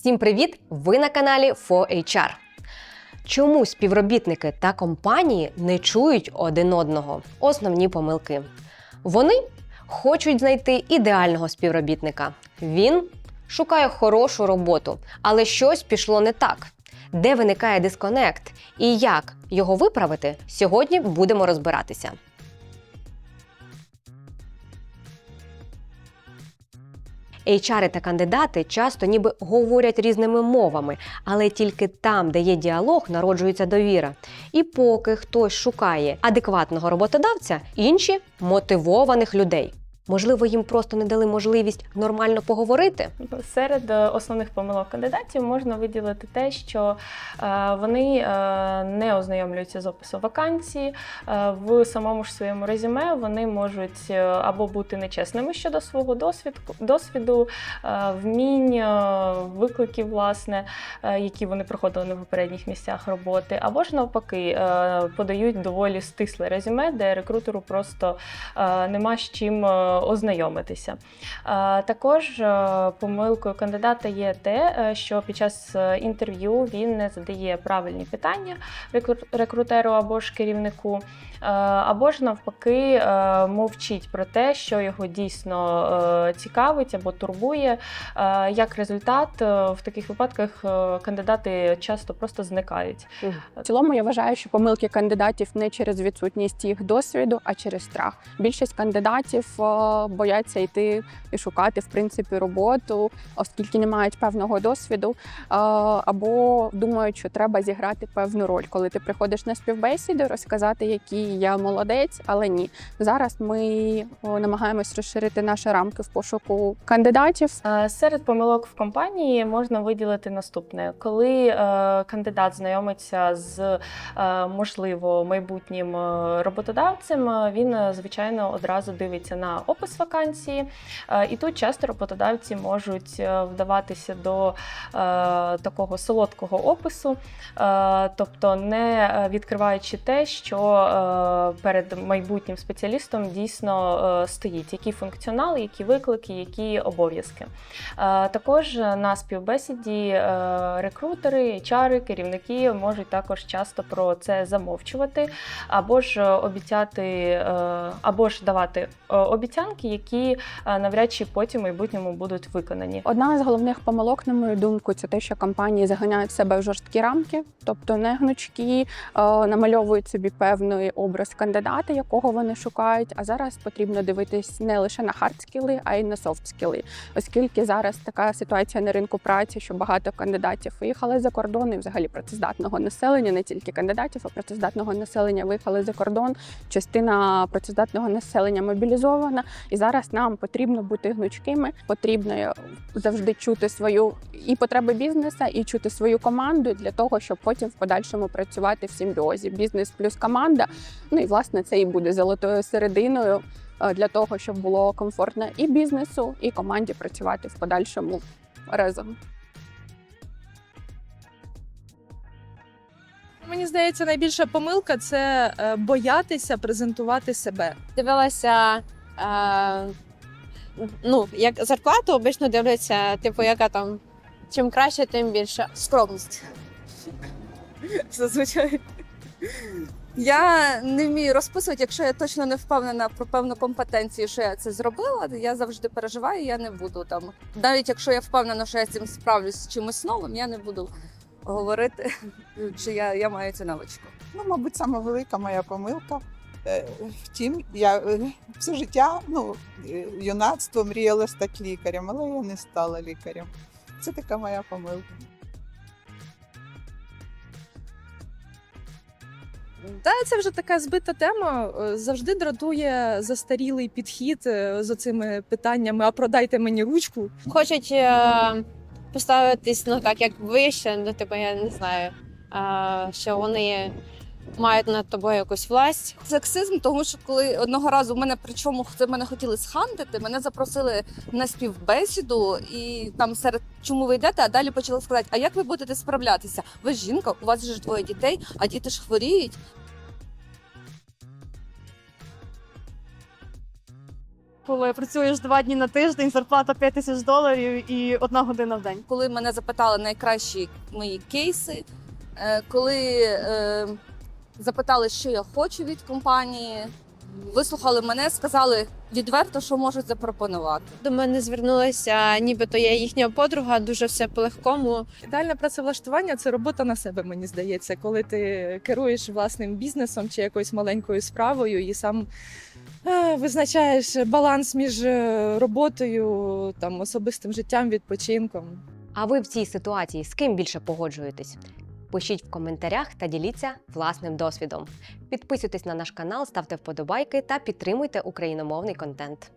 Всім привіт! Ви на каналі 4HR. Чому співробітники та компанії не чують один одного? Основні помилки. Вони хочуть знайти ідеального співробітника. Він шукає хорошу роботу, але щось пішло не так. Де виникає дисконект і як його виправити, сьогодні будемо розбиратися. HR та кандидати часто ніби говорять різними мовами, але тільки там, де є діалог, народжується довіра. І поки хтось шукає адекватного роботодавця, інші мотивованих людей. Можливо, їм просто не дали можливість нормально поговорити. Серед е, основних помилок кандидатів можна виділити те, що е, вони е, не ознайомлюються з описом вакансії. В самому ж своєму резюме вони можуть або бути нечесними щодо свого досвідку, досвіду, вмінь, викликів, власне, які вони проходили на попередніх місцях роботи, або ж навпаки подають доволі стисле резюме, де рекрутеру просто нема з чим ознайомитися. Також е, помилкою кандидата є те, е, що під час е, інтерв'ю він не задає правильні питання рекру- рекрутеру або ж керівнику, або ж навпаки мовчить про те, що його дійсно цікавить або турбує. Як результат, в таких випадках кандидати часто просто зникають. В цілому я вважаю, що помилки кандидатів не через відсутність їх досвіду, а через страх. Більшість кандидатів бояться йти і шукати в принципі роботу, оскільки не мають певного досвіду, або думають, що треба зіграти певну роль, коли ти приходиш на співбесіду, розказати, який я молодець, але ні. Зараз ми намагаємось розширити наші рамки в пошуку кандидатів. Серед помилок в компанії можна виділити наступне: коли е, кандидат знайомиться з е, можливо майбутнім е, роботодавцем, він звичайно одразу дивиться на опис вакансії, Е, і тут часто роботодавці можуть е, вдаватися до е, такого солодкого опису, тобто не відкриваючи те, що перед майбутнім спеціалістом дійсно стоїть, який функціонал, які виклики, які обов'язки. Також на співбесіді рекрутери, HR, керівники можуть також часто про це замовчувати, або ж обіцяти, або ж давати е, обіцянки, які е, навряд чи потім в майбутньому будуть виконані. Одна з головних помилок, на мою думку, це те, що компанії заганяють себе в жорсткі рамки, тобто не гнучкі, е, намальовують собі певний образ кандидата, якого вони шукають. А зараз потрібно дивитись не лише на хардскіли, а й на софтскіли, оскільки зараз така ситуація на ринку праці, що багато кандидатів виїхали за кордон і взагалі працездатного населення, не тільки кандидатів, а працездатного населення виїхали за кордон. Частина працездатного населення мобілізована, і зараз нам потрібно бути гнучкими. Потрібно е, завжди чути свою і потреби бізнеса, і чути свою команду для того, щоб потім в подальшому працювати в симбіозі. Бізнес плюс команда. Ну і власне це і буде золотою серединою е, для того, щоб було комфортно і бізнесу, і команді працювати в подальшому разом. Мені здається, найбільша помилка це е, боятися презентувати себе. дивилася. Ну, як зарплату обично дивляться, типу, яка там. Чим краще, тим більше. Скромність. зазвичай. Я не вмію розписувати, якщо я точно не впевнена про певну компетенцію, що я це зробила. Я завжди переживаю, я не буду там. Навіть якщо я впевнена, що я з цим справлюсь з чимось новим, я не буду говорити, що я, я маю цю навичку. Ну, мабуть, саме велика моя помилка. Е, Втім, я е, все життя, ну, е, юнацтво мріяла стати лікарем, але я не стала лікарем. Це така моя помилка. Та це вже така збита тема. Завжди дратує застарілий підхід з цими питаннями: а продайте мені ручку. Хочуть е, поставитись ну так, як вище, ну, типу, я не знаю, е, що вони мають над тобою якусь власть. Сексизм, тому що коли одного разу в мене, причому це мене хотіли схантити, мене запросили на співбесіду, і там серед чому ви йдете, а далі почали сказати, а як ви будете справлятися? Ви ж жінка, у вас же ж двоє дітей, а діти ж хворіють. коли працюєш два дні на тиждень, зарплата 5 тисяч доларів і одна година в день. Коли мене запитали найкращі мої кейси, е, коли е, запитали, що я хочу від компанії, вислухали мене, сказали відверто, що можуть запропонувати. До мене звернулася, нібито я їхня подруга, дуже все по-легкому. Ідеальне працевлаштування це робота на себе, мені здається, коли ти керуєш власним бізнесом чи якоюсь маленькою справою і сам е, визначаєш баланс між е, роботою, там особистим життям, відпочинком. А ви в цій ситуації з ким більше погоджуєтесь? Пишіть в коментарях та діліться власним досвідом. Підписуйтесь на наш канал, ставте вподобайки та підтримуйте україномовний контент.